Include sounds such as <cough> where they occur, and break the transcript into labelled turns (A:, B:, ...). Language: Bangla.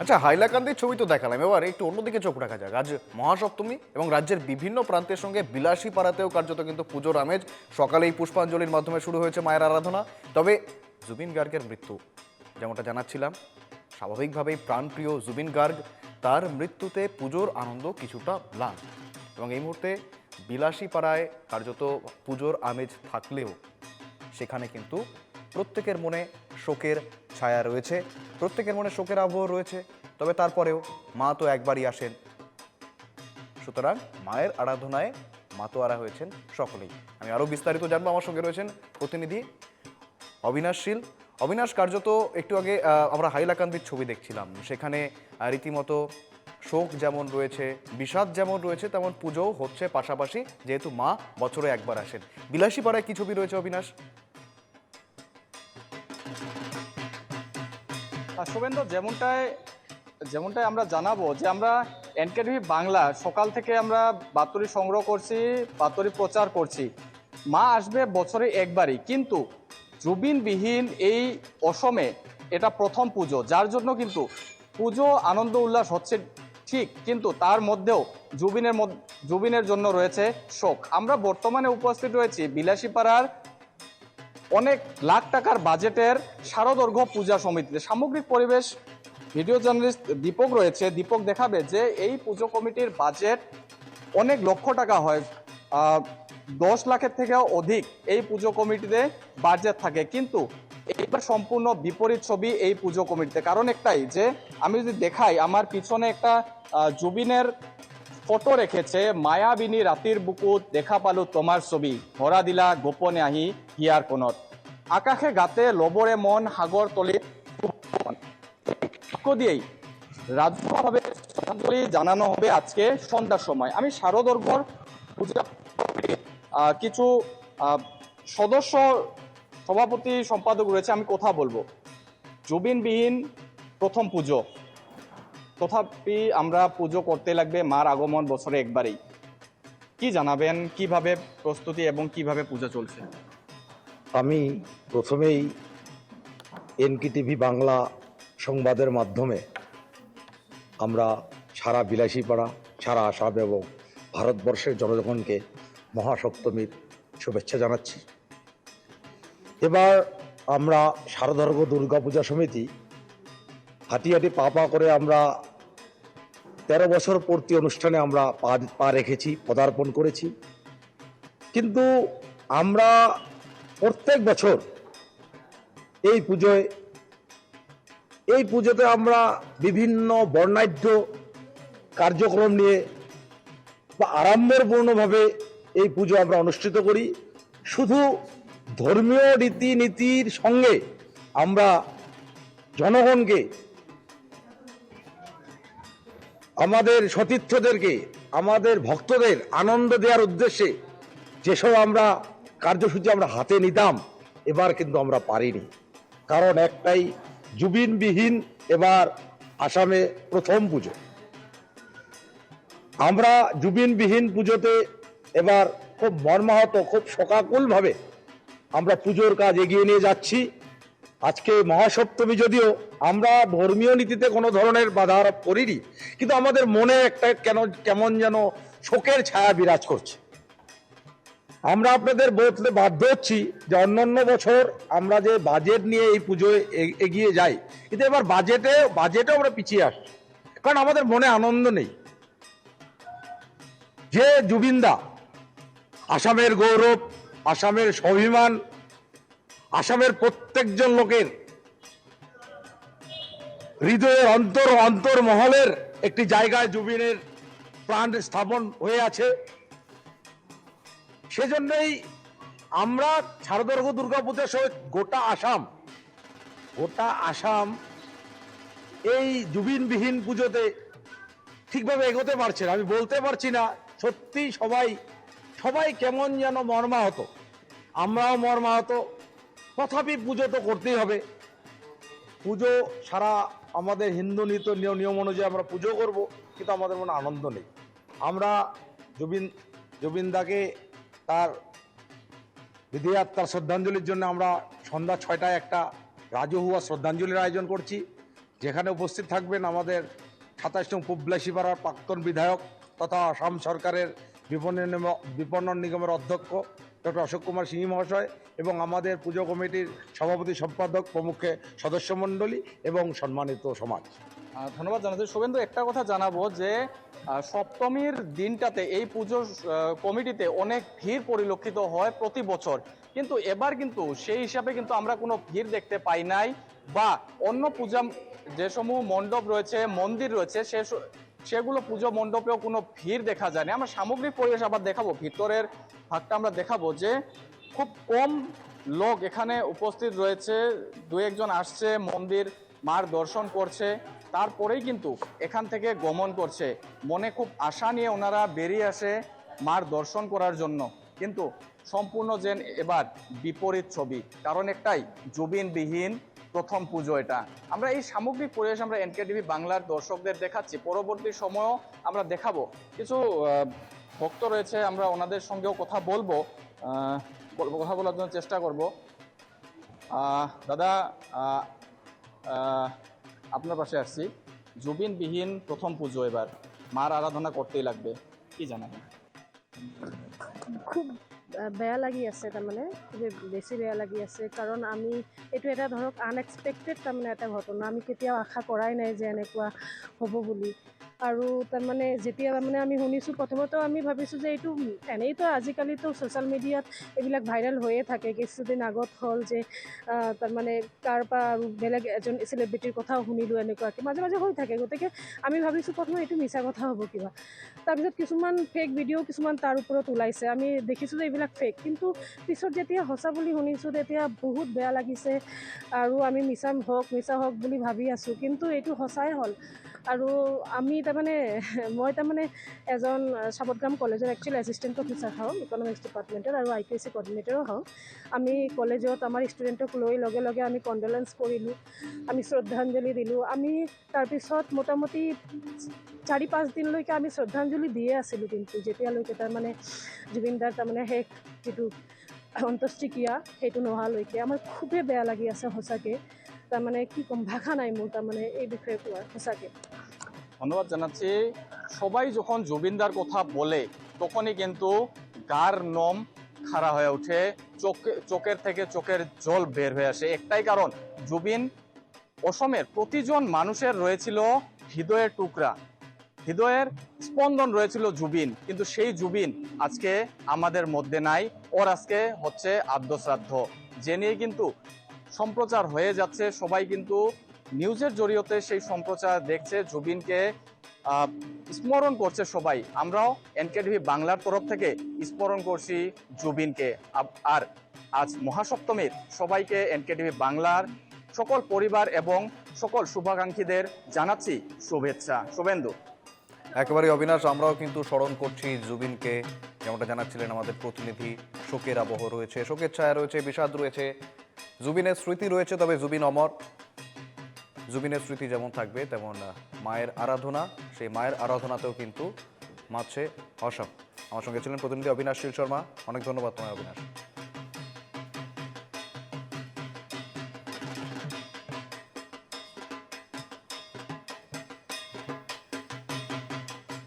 A: আচ্ছা হাইলাকান্দির ছবি তো দেখালাম। এবার একটু অন্যদিকে চোখ রাখা যাক। আজ মহাসপ্তমী এবং রাজ্যের বিভিন্ন প্রান্তের সঙ্গে বিলাসী পাড়াতেও কার্যত কিন্তু পুজোর আমেজ। সকালেই পুষ্পাঞ্জলির মাধ্যমে শুরু হয়েছে মায়ের আরাধনা। তবে জুবিন গার্গের মৃত্যু, যেমনটা জানাচ্ছিলাম, স্বাভাবিকভাবেই প্রাণপ্রিয় জুবিন গার্গ, তার মৃত্যুতে পুজোর আনন্দ কিছুটা ম্লান এবং এই মুহূর্তে বিলাসী পাড়ায় কার্যত পুজোর আমেজ থাকলেও, সেখানে কিন্তু প্রত্যেকের মনে শোকের ছায়া রয়েছে। প্রত্যেকের মনে শোকের আবহ রয়েছে, তবে তারপরেও মা তো একবারই আসেন। সুতরাং মায়ের আরাধনায় মাতোয়ারা হয়েছেন সকলেই। আমি আরও বিস্তারিত জানব, আমার সঙ্গে রয়েছেন প্রতিনিধি অবিনাশশীল অবিনাশ, কার্যত একটু আগে আমরা হাইলাকান্দির ছবি দেখছিলাম। সেখানে রীতিমতো শোক যেমন রয়েছে, বিষাদ যেমন রয়েছে, তেমন পুজোও হচ্ছে পাশাপাশি, যেহেতু মা বছরে একবার আসেন। বিলাসী পাড়ায় কি ছবি রয়েছে অবিনাশ?
B: শুভেন্দু যেমনটাই যেমনটাই আমরা জানাব যে আমরা এনকেটিভি বাংলা সকাল থেকে আমরা বাতরি সংগ্রহ করছি, বাতরি প্রচার করছি। মা আসবে বছরে একবারই। কিন্তু জুবিনবিহীন এই অসমে এটা প্রথম পুজো, যার জন্য কিন্তু পুজো আনন্দ উল্লাস হচ্ছে ঠিক, কিন্তু তার মধ্যেও জুবিনের জুবিনের জন্য রয়েছে শোক। আমরা বর্তমানে উপস্থিত রয়েছি বিলাসীপাড়ার অনেক লাখ টাকার বাজেটের শারদর্ঘ পূজা সমিতিতে সামগ্রিক পরিবেশ, ভিডিও জার্নালিস্ট দীপক রয়েছে। দীপক দেখাবে যে এই পুজো কমিটির বাজেট অনেক লক্ষ টাকা হয়। দশ লাখের থেকেও অধিক এই পুজো কমিটিতে বাজেট থাকে। কিন্তু এইবার সম্পূর্ণ বিপরীত ছবি এই পুজো কমিটিতে। কারণ একটাই যে, আমি যদি দেখাই, আমার পিছনে একটা জুবিনের ফটো রেখেছে মায়াবিনী রাতির বুকুত দেখা পালো তোমার ছবি। ধরা দিলা গোপনে আহি হিয়ার কোণত। আকাশে গাতে লবৰে মন সাগৰ তলিত দিয়েই। রাজভাবে শ্রদ্ধাঞ্জলি জানানো হবে আজকে সন্ধ্যার সময়। আমি শারদর্ঘর কিছু সদস্য সভাপতি সম্পাদক রয়েছে আমি কথা বলব। জুবিনবিহীন প্রথম পুজো। তথাপি আমরা পুজো করতে লাগবে মার আগমন বছরে একবারেই। কি জানাবেন? কীভাবে প্রস্তুতি এবং কীভাবে পূজা চলছে?
C: আমি প্রথমেই এনকি টিভি বাংলা সংবাদের মাধ্যমে আমরা সারা বিলাসীপাড়া, সারা আসাম এবং ভারতবর্ষের জনগণকে মহাসপ্তমীর শুভেচ্ছা জানাচ্ছি। এবার আমরা শারদর্ঘ দুর্গাপূজা সমিতি হাঁটি হাঁটি পা পা করে আমরা তেরো বছর পূর্তি অনুষ্ঠানে আমরা পা পা রেখেছি, পদার্পণ করেছি। কিন্তু আমরা প্রত্যেক বছর এই পুজোয়, এই পুজোতে আমরা বিভিন্ন বর্ণাঢ্য কার্যক্রম নিয়ে বা আড়ম্বরপূর্ণভাবে এই পুজো আমরা অনুষ্ঠিত করি। শুধু ধর্মীয় রীতিনীতির সঙ্গে আমরা জনগণকে আমাদের সতীর্থদেরকে, আমাদের ভক্তদের আনন্দ দেওয়ার উদ্দেশ্যে যেসব আমরা কার্যসূচি আমরা হাতে নিতাম, এবার কিন্তু আমরা পারিনি। কারণ একটাই, জুবিনবিহীন এবার আসামে প্রথম পুজো। আমরা জুবিনবিহীন পুজোতে এবার খুব মর্মাহত, খুব শোকাকুলভাবে আমরা পুজোর কাজ এগিয়ে নিয়ে যাচ্ছি। আজকে মহাসপ্তমী যদিও আমরা ধর্মীয় নীতিতে কোনো ধরনের বাধা আরোপ করিনি, কিন্তু আমাদের মনে একটা কেন কেমন যেন শোকের ছায়া বিরাজ করছে। আমরা আপনাদের বলতে বাধ্য হচ্ছি যে অন্যান্য বছর আমরা যে বাজেট নিয়ে এই পুজোয় এগিয়ে যাই, কিন্তু এবার বাজেটে বাজেটে আমরা পিছিয়ে আসছি, কারণ আমাদের মনে আনন্দ নেই। যে জুবিনদা, আসামের গৌরব, আসামের স্বাভিমান আসামের প্রত্যেকজন লোকের হৃদয়ের অন্তর অন্তর মহলের একটি জায়গায় জুবিনের প্রাণ স্থাপন হয়ে আছে। সেজন্যই আমরা শারদর্ঘ দুর্গাপূজা সহ গোটা আসাম গোটা আসাম এই জুবিনবিহীন পুজোতে ঠিকভাবে এগোতে পারছে না। আমি বলতে পারছি না সত্যি সবাই সবাই কেমন যেন মর্মাহত। আমরাও মর্মাহত। তথাপি পুজো তো করতেই হবে। পুজো সারা আমাদের হিন্দু নীত নিয়- নিয়ম অনুযায়ী আমরা পুজো করব, কিন্তু আমাদের মনে আনন্দ নেই। আমরা জুবিন জুবিনদাকে তার বিধিয়াত্মার শ্রদ্ধাঞ্জলির জন্য আমরা সন্ধ্যা ছয়টায় একটা রাজহুয়া শ্রদ্ধাঞ্জলির আয়োজন করছি। যেখানে উপস্থিত থাকবেন আমাদের সাতাশ নং পাড়ার প্রাক্তন বিধায়ক তথা আসাম সরকারের বিপণন বিপণন নিগমের অধ্যক্ষ ডক্টর অশোক কুমার সিংহ মহাশয় এবং আমাদের পুজো কমিটির সভাপতি সম্পাদক প্রমুখে সদস্য মণ্ডলী এবং সম্মানিত সমাজ।
B: ধন্যবাদ জানাচ্ছি। শুভেন্দু একটা কথা জানাব যে সপ্তমীর দিনটাতে এই আহ, কমিটিতে অনেক ভিড় পরিলক্ষিত হয় প্রতি বছর। কিন্তু এবার কিন্তু সেই হিসাবে কিন্তু আমরা কোনো ভিড় দেখতে পাই নাই বা অন্য পূজা যে সমূহ মণ্ডপ রয়েছে মন্দির রয়েছে স- সেগুলো পুজো মণ্ডপেও কোনো ভিড় দেখা যায়নি। আমরা সামগ্রিক পরিবেশ আবার দেখাবো। ভিতরের ভাগটা আমরা দেখাবো যে খুব কম লোক এখানে উপস্থিত রয়েছে। দু একজন আসছে, মন্দির মার দর্শন করছে, তারপরেই কিন্তু এখান থেকে গমন করছে। মনে খুব আশা নিয়ে ওনারা বেরিয়ে আসে মার দর্শন করার জন্য। কিন্তু সম্পূর্ণ যেন এবার বিপরীত ছবি। কারণ একটাই, জুবিনবিহীন প্রথম পুজো এটা। আমরা এই সামগ্রিক পরিবেশ আমরা এনকেটিভি বাংলার দর্শকদের দেখাচ্ছি। পরবর্তী সময়ও আমরা দেখাবো। কিছু ভক্ত রয়েছে, আমরা ওনাদের সঙ্গেও কথা বলব। কথা বলার জন্য চেষ্টা করব। দাদা আপনার পাশে আসছি। জুবিনবিহীন প্রথম পুজো এবার। মার আরাধনা করতেই লাগবে। কি জানাবেন?
D: খুব বেয়া লাগি আছে তাৰমানে খুবেই বেছি বেয়া লাগি আছে। কাৰণ আমি এইটো এটা ধৰক আনএক্সপেক্টেড তাৰমানে এটা ঘটনা। আমি কেতিয়াও আশা কৰাই নাই যে এনেকুৱা হ'ব বুলি। আৰু তাৰমানে যেতিয়া তাৰমানে আমি শুনিছোঁ প্ৰথমতেও আমি ভাবিছোঁ যে এইটো এনেইতো আজিকালিতো ছ'চিয়েল মিডিয়াত এইবিলাক ভাইৰেল হৈয়ে থাকে। কিছুদিন আগত হ'ল যে তাৰমানে কাৰোবাৰ আৰু বেলেগ এজন চেলিব্ৰিটিৰ কথাও শুনিলোঁ এনেকুৱাকৈ। মাজে মাজে হৈ থাকে। গতিকে আমি ভাবিছোঁ প্ৰথমে এইটো মিছা কথা হ'ব কিবা। তাৰপিছত কিছুমান ফেক ভিডিঅ' কিছুমান তাৰ ওপৰত ওলাইছে। আমি দেখিছোঁ যে এইবিলাক ফেক কিন্তু পিছত যেতিয়া সঁচা বুলি শুনিছোঁ তেতিয়া বহুত বেয়া লাগিছে। আৰু আমি মিছা হওক মিছা হওক বুলি ভাবি আছোঁ। কিন্তু এইটো সঁচাই হ'ল। আৰু আমি তাৰমানে <laughs> মই তাৰমানে এজন চাবতগ্ৰাম কলেজৰ একচুৱেলি এছিষ্টেণ্ট প্ৰফেচাৰ হওঁ ইকনমিক্স ডিপাৰ্টমেণ্টৰ আৰু আই পি এছ চি কৰ্ডিনেটৰো হওঁ। আমি কলেজত আমাৰ ষ্টুডেণ্টক লৈ লগে লগে আমি কণ্ডলেঞ্চ কৰিলোঁ আমি শ্ৰদ্ধাঞ্জলি দিলোঁ। আমি তাৰপিছত মোটামুটি চাৰি পাঁচ দিনলৈকে আমি শ্ৰদ্ধাঞ্জলি দিয়ে আছিলোঁ কিন্তু যেতিয়ালৈকে তাৰমানে জুবিনদাৰ তাৰমানে শেষ যিটো অন্ত্যেষ্টিক্ৰিয়া সেইটো নোহোৱালৈকে। আমাৰ খুবেই বেয়া লাগি আছে সঁচাকৈ। তাৰমানে কি ক'ম ভাষা নাই মোৰ তাৰমানে এই বিষয়ে কোৱাৰ সঁচাকৈ।
B: ধন্যবাদ জানাচ্ছি। সবাই যখন জুবিনদার কথা বলে, তখনই কিন্তু গার নম খাড়া হয়ে ওঠে। চোখে, চোখের থেকে চোখের জল বের হয়ে আসে। একটাই কারণ, জুবিন অসমের প্রতিজন মানুষের রয়েছিল হৃদয়ের টুকরা। হৃদয়ের স্পন্দন রয়েছিল জুবিন, কিন্তু সেই জুবিন আজকে আমাদের মধ্যে নাই। ওর আজকে হচ্ছে আদ্যশ্রাদ্ধ। যে নিয়ে কিন্তু সম্প্রচার হয়ে যাচ্ছে, সবাই কিন্তু নিউজের জরিয়তে সেই সম্প্রচার দেখছে, জুবিনকে স্মরণ করছে সবাই। আমরাও এনকেটিভি বাংলার তরফ থেকে স্মরণ করছি জুবিনকে। আর আজ মহাসপ্তমীর, সবাইকে এনকেটিভি বাংলার সকল পরিবার এবং সকল শুভাকাঙ্ক্ষীদের জানাচ্ছি শুভেচ্ছা। শুভেন্দু।
A: একেবারে অবিনাশ, আমরাও কিন্তু স্মরণ করছি জুবিনকে। যেমনটা জানাচ্ছিলেন আমাদের প্রতিনিধি, শোকের আবহ রয়েছে, শোকের ছায়া রয়েছে, বিষাদ রয়েছে, জুবিনের স্মৃতি রয়েছে, তবে জুবিন অমর। জুবিনের স্মৃতি যেমন থাকবে, তেমন মায়ের আরাধনা, সেই মায়ের আরাধনাতেও কিন্তু মাছে অসম আমার সঙ্গে ছিলেন প্রতিনিধি অবিনাশ শীল শর্মা। অনেক ধন্যবাদ তোমায়, অবিনাশ।